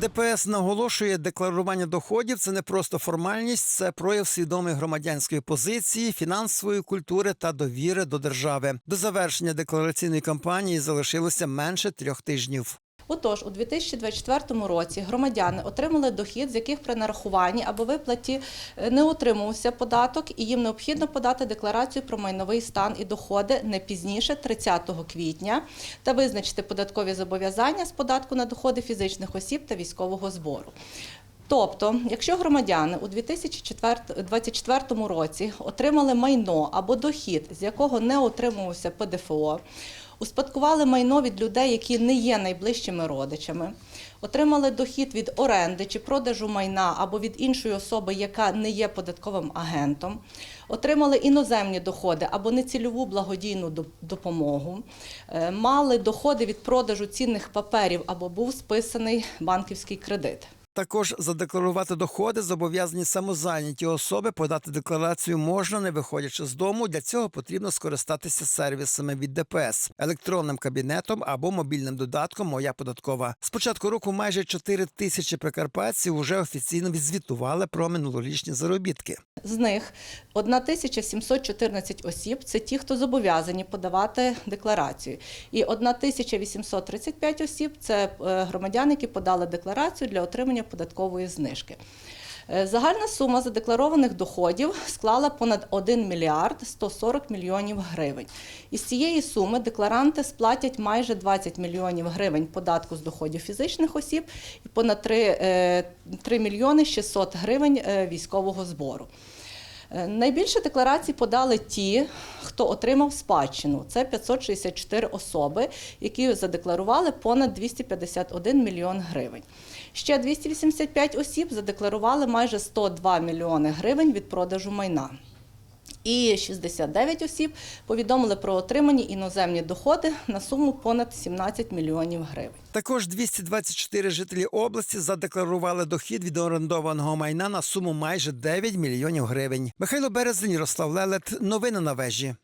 ДПС наголошує, декларування доходів це не просто формальність, це прояв свідомої громадянської позиції, фінансової культури та довіри до держави. До завершення деклараційної кампанії залишилося менше трьох тижнів. Отож, у 2024 році громадяни отримали дохід, з яких при нарахуванні або виплаті е, не отримувався податок, і їм необхідно подати декларацію про майновий стан і доходи не пізніше 30 квітня та визначити податкові зобов'язання з податку на доходи фізичних осіб та військового збору. Тобто, якщо громадяни у 2024 році отримали майно або дохід, з якого не отримувався ПДФО, успадкували майно від людей, які не є найближчими родичами, отримали дохід від оренди чи продажу майна або від іншої особи, яка не є податковим агентом, отримали іноземні доходи або нецільову благодійну допомогу, е, мали доходи від продажу цінних паперів або був списаний банківський кредит. Також задекларувати доходи зобов'язані самозайняті особи. Подати декларацію можна, не виходячи з дому. Для цього потрібно скористатися сервісами від ДПС, електронним кабінетом або мобільним додатком Моя податкова. З початку року майже 4 тисячі прикарпатців уже офіційно відзвітували про минулорічні заробітки. З них 1714 осіб це ті, хто зобов'язані подавати декларацію. І 1835 осіб це е, громадяни, які подали декларацію для отримання податкової знижки. Е, Загальна сума задекларованих доходів склала понад 1 мільярд 140 мільйонів гривень. Із цієї суми декларанти сплатять майже 20 мільйонів гривень податку з доходів фізичних осіб і понад 3, е, 3 мільйони 600 гривень е, військового збору. Е, Найбільше декларацій подали ті, хто отримав спадщину. Це 564 особи, які задекларували понад 251 мільйон гривень. Ще 285 осіб задекларували майже 102 мільйони гривень від продажу майна. І 69 осіб повідомили про отримані іноземні доходи на суму понад 17 мільйонів гривень. Також 224 жителі області задекларували дохід від орендованого майна на суму майже 9 мільйонів гривень. Михайло Березень, Ярослав Лелет. Новини на вежі.